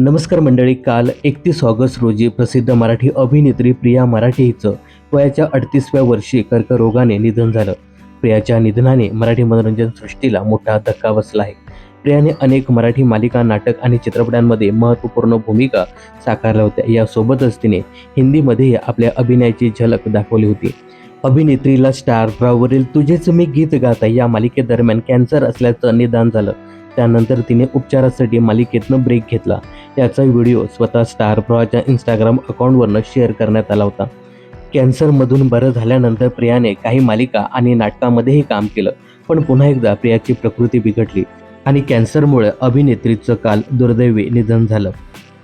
नमस्कार मंडळी काल एकतीस ऑगस्ट रोजी प्रसिद्ध मराठी अभिनेत्री प्रिया मराठे हिचं वयाच्या अडतीसव्या वर्षी कर्करोगाने निधन झालं. प्रियाच्या निधनाने मराठी मनोरंजन सृष्टीला मोठा धक्का बसला आहे. प्रियाने अनेक मराठी मालिका नाटक आणि चित्रपटांमध्ये महत्त्वपूर्ण भूमिका साकारल्या होत्या. यासोबतच तिने हिंदीमध्येही आपल्या अभिनयाची झलक दाखवली होती. अभिनेत्रीला स्टार ब्रावरील तुझेच मी गीत गाता या मालिकेदरम्यान कॅन्सर असल्याचं निदान झालं. त्यानंतर तिने उपचारासाठी मालिकेतनं ब्रेक घेतला. याचा व्हिडिओ स्वतः स्टार प्रवाच्या इंस्टाग्राम अकाउंटवरनं शेअर करण्यात आला होता. कॅन्सरमधून बरं झाल्यानंतर प्रियाने काही मालिका आणि नाटकामध्येही काम केलं पण पुन्हा एकदा प्रियाची प्रकृती बिघडली आणि कॅन्सरमुळे अभिनेत्रीचं काल दुर्दैवी निधन झालं.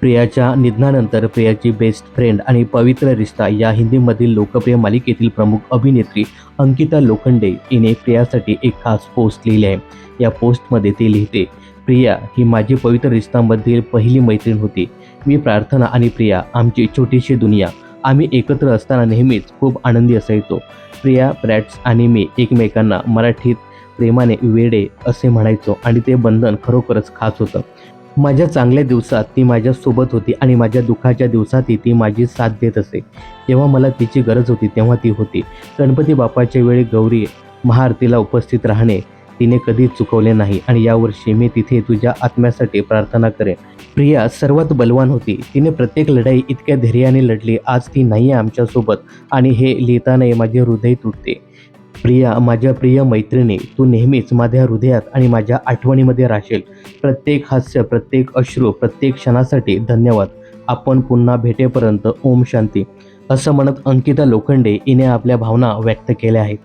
प्रियाच्या निधनानंतर प्रियाची बेस्ट फ्रेंड आणि पवित्र रिश्ता या हिंदीमधील लोकप्रिय मालिकेतील प्रमुख अभिनेत्री अंकिता लोखंडे हिने प्रियासाठी एक खास पोस्ट लिहिली आहे. या पोस्टमध्ये ते लिहिते प्रिया ही माझी पवित्र रिश्तामधील पहिली मैत्रीण होती. मी प्रार्थना आणि प्रिया आमची छोटीशी दुनिया. आम्ही एकत्र असताना नेहमीच खूप आनंदी असायचो. प्रिया प्रॅट्स आणि मी एकमेकांना मराठीत प्रेमाने वेडे असे म्हणायचो आणि ते बंधन खरोखरच खास होतं. माझ्या चांगल्या दिवसात ती माझ्यासोबत होती आणि माझ्या दुःखाच्या दिवसातही ती माझी साथ देत असे. जेव्हा मला तिची गरज होती तेव्हा ती होती. गणपती बाप्पाच्या वेळी गौरी महाआरतीला उपस्थित राहणे तिने कधीच चुकवले नाही आणि यावर्षी मी तिथे तुझ्या आत्म्यासाठी प्रार्थना करेन. प्रिया सर्वात बलवान होती. तिने प्रत्येक लढाई इतक्या धैर्याने लढली. आज ती नाही आहे आमच्यासोबत आणि हे लिहितानाही माझे हृदय तुटते. प्रिया माझ्या प्रिय मैत्रिणी तू नेहमीच माझ्या हृदयात आणि माझ्या आठवणीमध्ये राहशील. प्रत्येक हास्य प्रत्येक अश्रू प्रत्येक क्षणासाठी धन्यवाद. आपण पुन्हा भेटेपर्यंत ओम शांती. असं म्हणत अंकिता लोखंडे हिने आपल्या भावना व्यक्त केल्या आहेत.